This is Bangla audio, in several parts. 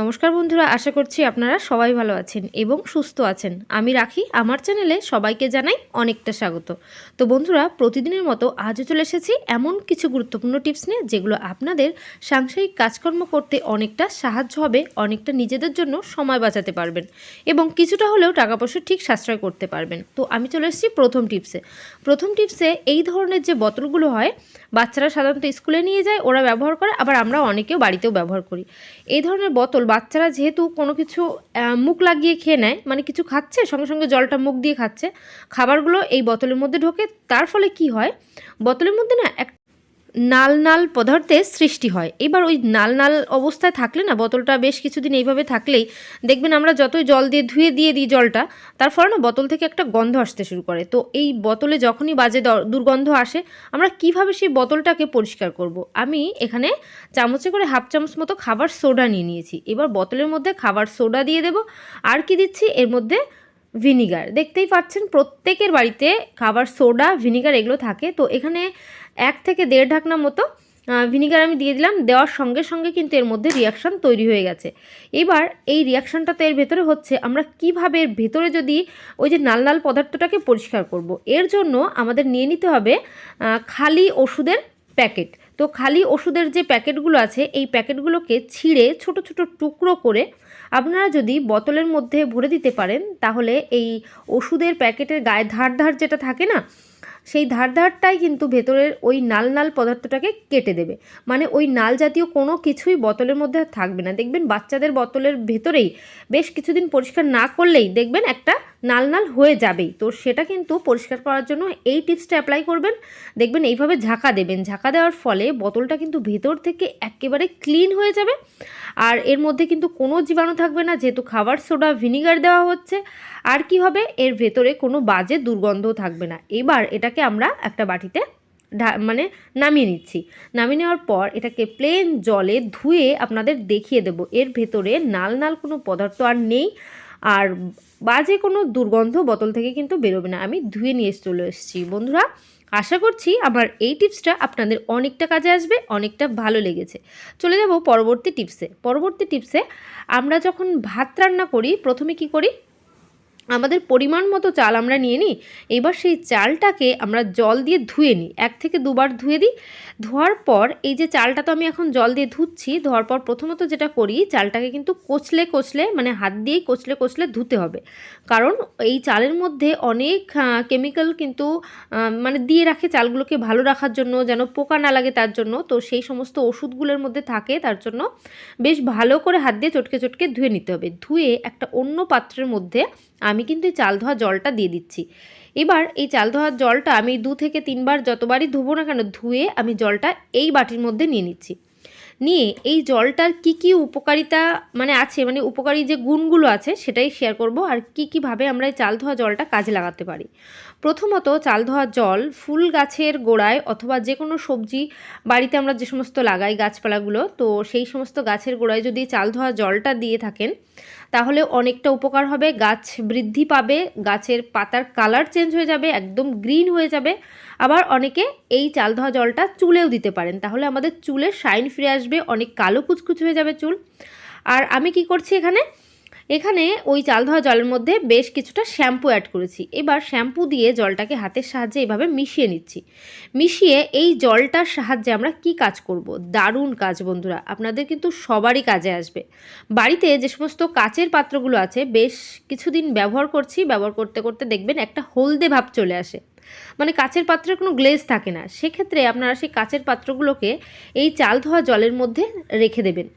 নমস্কার বন্ধুরা, আশা করছি আপনারা সবাই ভালো আছেন এবং সুস্থ আছেন। আমি রাখি, আমার চ্যানেলে সবাইকে জানাই অনেকটা স্বাগত। তো বন্ধুরা, প্রতিদিনের মতো আজও চলে এসেছি এমন কিছু গুরুত্বপূর্ণ টিপস নিয়ে, যেগুলো আপনাদের সাংসারিক কাজকর্ম করতে অনেকটা সাহায্য হবে, অনেকটা নিজেদের জন্য সময় বাঁচাতে পারবেন এবং কিছুটা হলেও টাকা পয়সা ঠিক সাশ্রয় করতে পারবেন। তো আমি চলে এসেছি প্রথম টিপসে। প্রথম টিপসে এই ধরনের যে বোতলগুলো হয়, বাচ্চারা সাধারণত স্কুলে নিয়ে যায়, ওরা ব্যবহার করে, আবার আমরা অনেকেও বাড়িতেও ব্যবহার করি। এই ধরনের বোতল বাচ্চারা যেহেতু কোনো কিছু মুখ লাগিয়ে খেয়ে নেয় মানে কিছু খাচ্ছে, সঙ্গে সঙ্গে জলটা মুখ দিয়ে খাচ্ছে, খাবারগুলো এই বোতলের মধ্যে ঢোকে, তার ফলে কি হয়? বোতলের মধ্যে না এক নাল নাল পদার্থের সৃষ্টি হয়। এবার ওই নাল নাল অবস্থায় থাকলে না, বোতলটা বেশ কিছুদিন এইভাবে থাকলেই দেখবেন আমরা যতই জল দিয়ে ধুয়ে দিয়ে দিই জলটা, তার ফলে না বোতল থেকে একটা গন্ধ আসতে শুরু করে। তো এই বোতলে যখনই বাজে দুর্গন্ধ আসে, আমরা কীভাবে সেই বোতলটাকে পরিষ্কার করব। আমি এখানে চামচে করে হাফ চামচ মতো খাবার সোডা নিয়ে নিয়েছি। এবার বোতলের মধ্যে খাবার সোডা দিয়ে দেব। আর কি দিচ্ছি? এর মধ্যে ভিনিগার। দেখতেই পাচ্ছেন প্রত্যেকের বাড়িতে খাবার, সোডা, ভিনিগার এগুলো থাকে। তো এখানে এক থেকে দেড় ঢাকনা মতো ভিনিগার আমি দিয়ে দিলাম। দেওয়ার সঙ্গে সঙ্গে কিন্তু এর মধ্যে রিয়াকশান তৈরি হয়ে গেছে। এবার এই রিয়াকশানটা তো এর ভেতরে হচ্ছে। আমরা কীভাবে এর ভেতরে যদি ওই যে নাল নাল পদার্থটাকে পরিষ্কার করব? এর জন্য আমাদের নিয়ে নিতে হবে খালি ওষুধের প্যাকেট। তো খালি ওষুধের যে প্যাকেটগুলো আছে, এই প্যাকেটগুলোকে ছিঁড়ে ছোট ছোট টুকরো করে আপনারা যদি বোতলের মধ্যে ভরে দিতে পারেন, তাহলে এই ওষুধের প্যাকেটের গায়ে ধার ধার যেটা থাকে না, সেই ধার ধারটাই কিন্তু ভেতরের ওই নাল নাল পদার্থটাকে কেটে দেবে। মানে ওই নাল জাতীয় কোনো কিছুই বোতলের মধ্যে থাকবে না। দেখবেন বাচ্চাদের বোতলের ভেতরেই বেশ কিছুদিন পরিষ্কার না করলেই দেখবেন একটা নাল নাল হয়ে যাবেই। তো সেটা কিন্তু পরিষ্কার করার জন্য এই টিপসটা অ্যাপ্লাই করবেন। দেখবেন এইভাবে ঝাঁকা দেবেন। ঝাঁকা দেওয়ার ফলে বোতলটা কিন্তু ভেতর থেকে একেবারে ক্লিন হয়ে যাবে। আর এর মধ্যে কিন্তু কোনো জীবাণু থাকবে না, যেহেতু খাবার সোডা, ভিনিগার দেওয়া হচ্ছে। আর কি হবে? এর ভেতরে কোনো বাজে দুর্গন্ধও থাকবে না। এবার এটাকে আমরা একটা বাটিতে মানে নামিয়ে নিচ্ছি। নামিয়ে নেওয়ার পর এটাকে প্লেন জলে ধুয়ে আপনাদের দেখিয়ে দেব। এর ভেতরে নাল নাল কোনো পদার্থ আর নেই। আর বাজে কোনো দুর্গন্ধ বোতল থেকে কিন্তু বেরোবে না। আমি ধুয়ে নিয়ে চলে এসেছি। বন্ধুরা আশা করছি আমার এই টিপসটা আপনাদের অনেকটা কাজে আসবে, অনেকটা ভালো লেগেছে। চলে যাব পরবর্তী টিপসে। পরবর্তী টিপসে আমরা যখন ভাত রান্না করি, প্রথমে কি করি? আমাদের পরিমাণ মতো চাল আমরা নিয়ে নিই। এবার সেই চালটাকে আমরা জল দিয়ে ধুয়ে নিই। এক থেকে দুবার ধুয়ে দিই। ধোয়ার পর এই যে চালটা তো আমি এখন জল দিয়ে ধুচ্ছি, ধোয়ার পর প্রথমত যেটা করি, চালটাকে কিন্তু কচলে কচলে মানে হাত দিয়েই কচলে কচলে ধুতে হবে। কারণ এই চালের মধ্যে অনেক কেমিক্যাল কিন্তু মানে দিয়ে রাখে চালগুলোকে ভালো রাখার জন্য, যেন পোকা না লাগে তার জন্য। তো সেই সমস্ত ওষুধগুলোর মধ্যে থাকে, তার জন্য বেশ ভালো করে হাত দিয়ে চটকে চটকে ধুয়ে নিতে হবে। ধুয়ে একটা অন্য পাত্রের মধ্যে আমি কিন্তু এই চাল ধোয়া জলটা দিয়ে দিচ্ছি। এবার এই চাল ধোয়ার জলটা আমি দু থেকে তিনবার যতবারই ধুবো না কেন, ধুয়ে আমি জলটা এই বাটির মধ্যে নিয়ে নিচ্ছি। নিয়ে এই জলটার কি কি উপকারিতা মানে আছে মানে উপকারী যে গুণগুলো আছে সেটাই শেয়ার করব, আর কি কীভাবে আমরা এই চাল ধোয়া জলটা কাজে লাগাতে পারি। প্রথমত চাল ধোয়া জল ফুল গাছের গোড়ায় অথবা যে কোনো সবজি বাড়িতে আমরা যে সমস্ত লাগাই গাছপালাগুলো, তো সেই সমস্ত গাছের গোড়ায় যদি চাল ধোয়া জলটা দিয়ে থাকেন, তাহলে অনেকটা উপকার হবে। গাছ বৃদ্ধি পাবে, গাছের পাতার কালার চেঞ্জ হয়ে যাবে, একদম গ্রিন হয়ে যাবে। আবার অনেকে এই চাল ধোয়া জলটা চুলেও দিতে পারেন, তাহলে আমাদের চুলের শাইন ফিরে আসবে, অনেক কালো কুচকুচ হয়ে যাবে চুল। আর আমি কি করছি এখানে? এখানে ওই চাল ধোয়া জলের মধ্যে বেশ কিছুটা শ্যাম্পু অ্যাড করেছি। এবার শ্যাম্পু দিয়ে জলটাকে হাতের সাহায্যে এভাবে মিশিয়ে নিচ্ছি। মিশিয়ে এই জলটার সাহায্যে আমরা কি কাজ করব? দারুণ কাজ বন্ধুরা, আপনাদের কিন্তু সবারই কাজে আসবে। বাড়িতে যে সমস্ত কাচের পাত্রগুলো আছে, বেশ কিছুদিন ব্যবহার করছি, ব্যবহার করতে করতে দেখবেন একটা হলদে ভাব চলে আসে। মানে কাচের পাত্রের কোনো গ্লেজ থাকে না। সেক্ষেত্রে আপনারা সেই কাচের পাত্রগুলোকে এই চাল ধোয়া জলের মধ্যে রেখে দেবেন।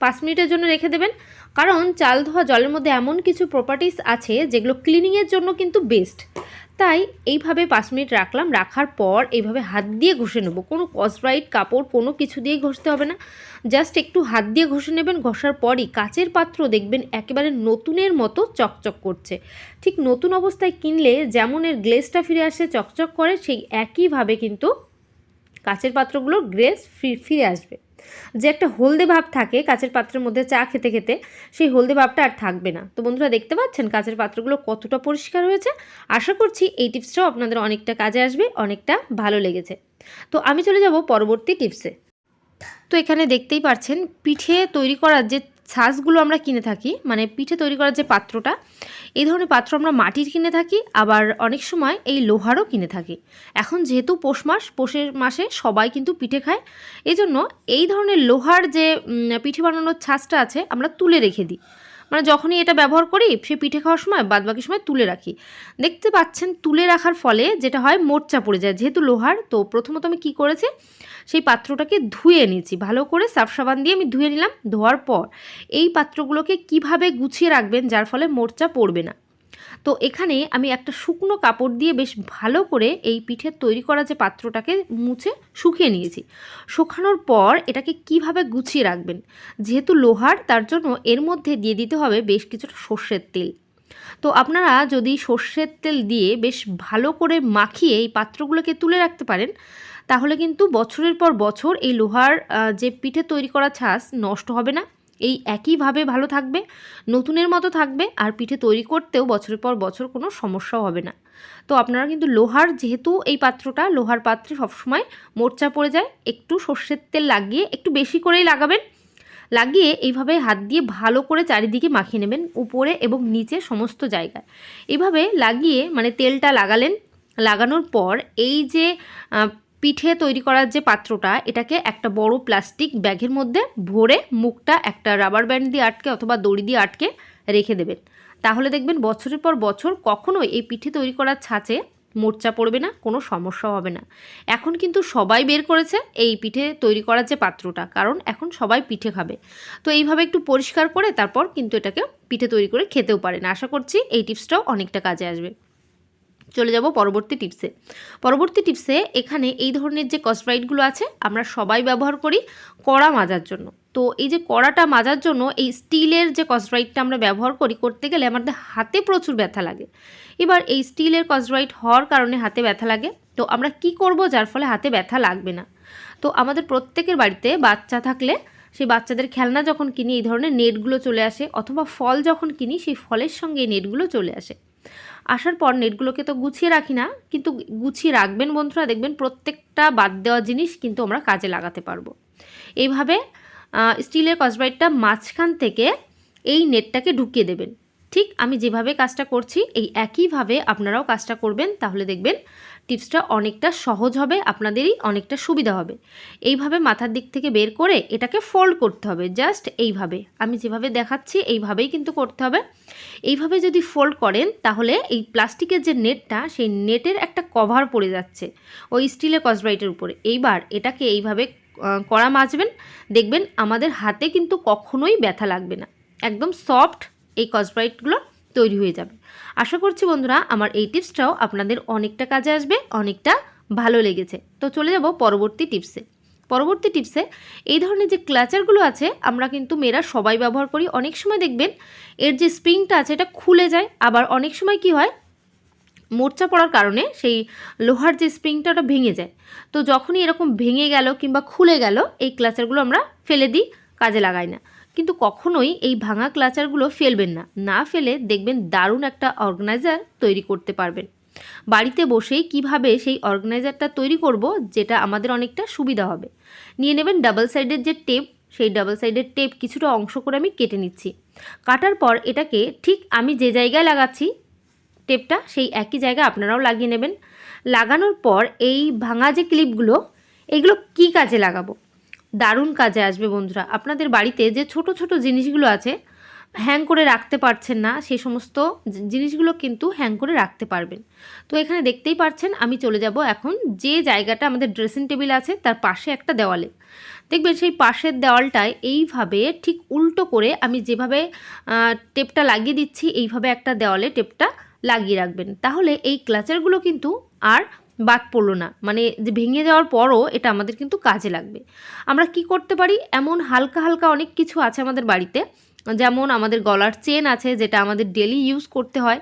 পাঁচ মিনিটের জন্য রেখে দেবেন। কারণ চাল ধোয়া জলের মধ্যে এমন কিছু প্রপার্টিস আছে যেগুলো ক্লিনিংয়ের জন্য কিন্তু বেস্ট তাই এইভাবে পাঁচ মিনিট রাখলাম। রাখার পর এইভাবে হাত দিয়ে ঘষে নেব। কোনো কসব্রাইট কাপড়, কোনো কিছু দিয়েই ঘষতে হবে না। জাস্ট একটু হাত দিয়ে ঘষে নেবেন। ঘষার পরই কাচের পাত্র দেখবেন একেবারে নতুনের মতো চকচক করছে। ঠিক নতুন অবস্থায় কিনলে যেমন এর গ্লেজটা ফিরে আসে, চকচক করে, সেই একইভাবে কিন্তু কাচের পাত্রগুলোর ফি- ফিরে আসবে। যে একটা হলদে ভাব থাকে কাচের পাত্রের মধ্যে চা খেতে খেতে, সেই হলদে ভাবটা আর থাকবে না। তো বন্ধুরা দেখতে পাচ্ছেন কাঁচের পাত্রগুলো কতটা পরিষ্কার হয়েছে? আশা করছি এই টিপসটাও আপনাদের অনেকটা কাজে আসবে, অনেকটা ভালো লেগেছে। তো আমি চলে যাব পরবর্তী টিপসে। তো এখানে দেখতেই পাচ্ছেন, পিঠে তৈরি করার যে ছাঁচগুলো আমরা কিনে থাকি মানে পিঠে তৈরি করার যে পাত্রটা, এই ধরনের পাত্র আমরা মাটির কিনে থাকি, আবার অনেক সময় এই লোহারও কিনে থাকি। এখন যেহেতু পৌষ মাস, পৌষের মাসে সবাই কিন্তু পিঠে খায় এই জন্য এই ধরনের লোহার যে পিঠে বানানোর ছাঁচটা আছে, আমরা তুলে রেখে দিই। মানে যখনই এটা ব্যবহার করি সে পিঠে খাওয়ার সময়, বাদবাকি সময় তুলে রাখি। দেখতে পাচ্ছেন তুলে রাখার ফলে যেটা হয়, মোর্চা পড়ে যায়। যেহেতু লোহার, তো প্রথমত আমি কি করেছি, সেই পাত্রটাকে ধুয়ে নিয়েছি। ভালো করে সার্ফ সাবান দিয়ে আমি ধুয়ে নিলাম। ধোয়ার পর এই পাত্রগুলোকে কীভাবে গুছিয়ে রাখবেন, যার ফলে মোর্চা পড়বে না। তো এখানে আমি একটা শুকনো কাপড় দিয়ে বেশ ভালো করে এই পিঠের তৈরি করা যে পাত্রটাকে মুছে শুকিয়ে নিয়েছি। শুকানোর পর এটাকে কীভাবে গুছিয়ে রাখবেন? যেহেতু লোহার, তার জন্য এর মধ্যে দিয়ে দিতে হবে বেশ কিছুটা সর্ষের তেল। তো আপনারা যদি সর্ষের তেল দিয়ে বেশ ভালো করে মাখিয়ে এই পাত্রগুলোকে তুলে রাখতে পারেন, তাহলে কিন্তু বছরের পর বছর এই লোহার যে পিঠে তৈরি করা ছাঁচ নষ্ট হবে না। এই একইভাবে ভালো থাকবে, নতুনের মতো থাকবে, আর পিঠে তৈরি করতেও বছরের পর বছর কোনো সমস্যাও হবে না। তো আপনারা কিন্তু লোহার, যেহেতু এই পাত্রটা, লোহার পাত্রে সবসময় মোর্চা পড়ে যায়, একটু সর্ষের তেল লাগিয়ে একটু বেশি করেই লাগাবেন। লাগিয়ে এইভাবে হাত দিয়ে ভালো করে চারিদিকে মাখিয়ে নেবেন, উপরে এবং নিচে সমস্ত জায়গায়। এইভাবে লাগিয়ে মানে তেলটা লাগালেন, লাগানোর পর এই যে পিঠে তৈরি করার যে পাত্রটা, এটাকে একটা বড় প্লাস্টিক ব্যাগের মধ্যে ভরে মুখটা একটা রাবার ব্যান্ড দিয়ে আটকে অথবা দড়ি দিয়ে আটকে রেখে দেবেন। তাহলে দেখবেন বছরের পর বছর কখনোই এই পিঠে তৈরি করার ছাঁচে মোর্চা পড়বে না, কোনো সমস্যা হবে না। এখন কিন্তু সবাই বের করেছে এই পিঠে তৈরি করার যে পাত্রটা, কারণ এখন সবাই পিঠে খাবে। তো এইভাবে একটু পরিষ্কার করে তারপর কিন্তু এটাকে পিঠে তৈরি করে খেতেও পারেন। আশা করছি এই টিপসটাও অনেকটা কাজে আসবে। চলে যাব পরবর্তী টিপসে। পরবর্তী টিপসে এখানে এই ধরনের যে কসব্রাইটগুলো আছে, আমরা সবাই ব্যবহার করি কড়া মাজার জন্য। তো এই যে কড়াটা মাজার জন্য এই স্টিলের যে কসব্রাইটটা আমরা ব্যবহার করি করতে গেলে আমাদের হাতে প্রচুর ব্যথা লাগে। এবার এই স্টিলের কসব্রাইট হওয়ার কারণে হাতে ব্যথা লাগে। তো আমরা কি করব যার ফলে হাতে ব্যথা লাগবে না। তো আমাদের প্রত্যেকের বাড়িতে বাচ্চা থাকলে সেই বাচ্চাদের খেলনা যখন কিনি, এই ধরনের নেটগুলো চলে আসে, অথবা ফল যখন কিনি, সেই ফলের সঙ্গে এই নেটগুলো চলে আসে। আসার পর নেটগুলোকে তো গুছিয়ে রাখি না, কিন্তু গুছিয়ে রাখবেন বন্ধুরা, দেখবেন প্রত্যেকটা বাদ দেওয়া জিনিস কিন্তু আমরা কাজে লাগাতে পারব। এইভাবে স্টিলের কসব্রাইটটা মাঝখান থেকে এই নেটটাকে ঢুকিয়ে দেবেন। ঠিক আমি যেভাবে কাজটা করছি, এই একইভাবে আপনারাও কাজটা করবেন, তাহলে দেখবেন টিপসটা অনেকটা সহজ হবে, আপনাদেরই অনেকটা সুবিধা হবে। এইভাবে মাথার দিক থেকে বের করে এটাকে ফোল্ড করতে হবে জাস্ট এইভাবে। আমি যেভাবে দেখাচ্ছি, এইভাবেই কিন্তু করতে হবে। এইভাবে যদি ফোল্ড করেন, তাহলে এই প্লাস্টিকের যে নেটটা সেই নেটের একটা কভার পড়ে যাচ্ছে ওই স্টিলের কসব্রাইটের উপরে। এইবার এটাকে এইভাবে কড়া মাজবেন, দেখবেন আমাদের হাতে কিন্তু কখনোই ব্যথা লাগবে না। একদম সফট এই কসব্রাইটগুলো তৈরি হয়ে যাবে। আশা করছি বন্ধুরা আমার এই টিপসটাও আপনাদের অনেকটা কাজে আসবে, অনেকটা ভালো লেগেছে। তো চলে যাব পরবর্তী টিপসে। পরবর্তী টিপসে এই ধরনের যে ক্লাচারগুলো আছে, আমরা কিন্তু মেয়েরা সবাই ব্যবহার করি। অনেক সময় দেখবেন এর যে স্প্রিংটা আছে, এটা খুলে যায়। আবার অনেক সময় কি হয়, মোর্চা পড়ার কারণে সেই লোহার যে স্প্রিংটা, ওটা ভেঙে যায়। তো যখনই এরকম ভেঙে গেল কিংবা খুলে গেল, এই ক্লাচারগুলো আমরা ফেলে দিই, কাজে লাগাই না। কিন্তু কখনোই এই ভাঙা ক্লাচারগুলো ফেলবেন না। না ফেলে দেখবেন দারুণ একটা অর্গানাইজার তৈরি করতে পারবেন। বাড়িতে বসেই কীভাবে সেই অর্গানাইজারটা তৈরি করব যেটা আমাদের অনেকটা সুবিধা হবে। নিয়ে নেবেন ডাবল সাইডের যে টেপ, সেই ডাবল সাইডের টেপ কিছুটা অংশ করে আমি কেটে নিচ্ছি। কাটার পর এটাকে ঠিক আমি যে জায়গায় লাগাচ্ছি টেপটা, সেই একই জায়গায় আপনারাও লাগিয়ে নেবেন। লাগানোর পর এই ভাঙা যে ক্লিপগুলো, এগুলো কি কাজে লাগাবো? দারুণ কাজে আসবে বন্ধুরা। আপনাদের বাড়িতে যে ছোট ছোট জিনিসগুলো আছে হ্যাং করে রাখতে পারছেন না সেই সমস্ত জিনিসগুলো কিন্তু হ্যাং করে রাখতে পারবেন। তো এখানে দেখতেই পারছেন, আমি চলে যাব এখন যে জায়গাটা আমাদের ড্রেসিং টেবিল আছে, তার পাশে একটা দেওয়ালে। দেখবেন সেই পাশের দেওয়ালটায় এইভাবে ঠিক উল্টো করে আমি যেভাবে টেপটা লাগিয়ে দিচ্ছি, এইভাবে একটা দেওয়ালে টেপটা লাগিয়ে রাখবেন। তাহলে এই ক্লাচারগুলো কিন্তু আর বাদ পড়ল না। মানে যে ভেঙে যাওয়ার পরও এটা আমাদের কিন্তু কাজে লাগবে। আমরা কি করতে পারি? এমন হালকা হালকা অনেক কিছু আছে আমাদের বাড়িতে। যেমন আমাদের গলার চেন আছে যেটা আমাদের ডেলি ইউজ করতে হয়।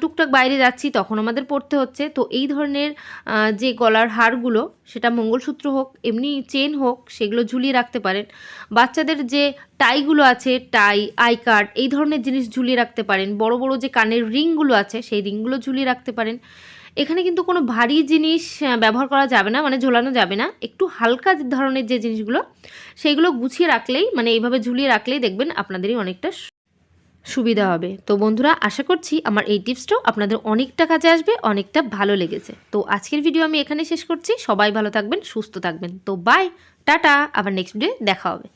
টুকটাক বাইরে যাচ্ছি, তখন আমাদের পড়তে হচ্ছে। তো এই ধরনের যে গলার হারগুলো, সেটা মঙ্গলসূত্র হোক, এমনি চেন হোক, সেগুলো ঝুলিয়ে রাখতে পারেন। বাচ্চাদের যে টাইগুলো আছে, টাই, আই কার্ড, এই ধরনের জিনিস ঝুলিয়ে রাখতে পারেন। বড় বড় যে কানের রিংগুলো আছে, সেই রিংগুলো ঝুলিয়ে রাখতে পারেন। এখানে কিন্তু কোনো ভারী জিনিস ব্যবহার করা যাবে না মানে ঝোলানো যাবে না। একটু হালকা ধরনের যে জিনিসগুলো, সেইগুলো গুছিয়ে রাখলেই মানে এইভাবে ঝুলিয়ে রাখলেই দেখবেন আপনাদেরই অনেকটা সুবিধা হবে। তো বন্ধুরা, আশা করছি আমার এই টিপসটাও আপনাদের অনেকটা কাজে আসবে, অনেকটা ভালো লেগেছে। তো আজকের ভিডিও আমি এখানে শেষ করছি। সবাই ভালো থাকবেন, সুস্থ থাকবেন। তো বাই টাটা, আবার নেক্সট ভিডিও দেখা হবে।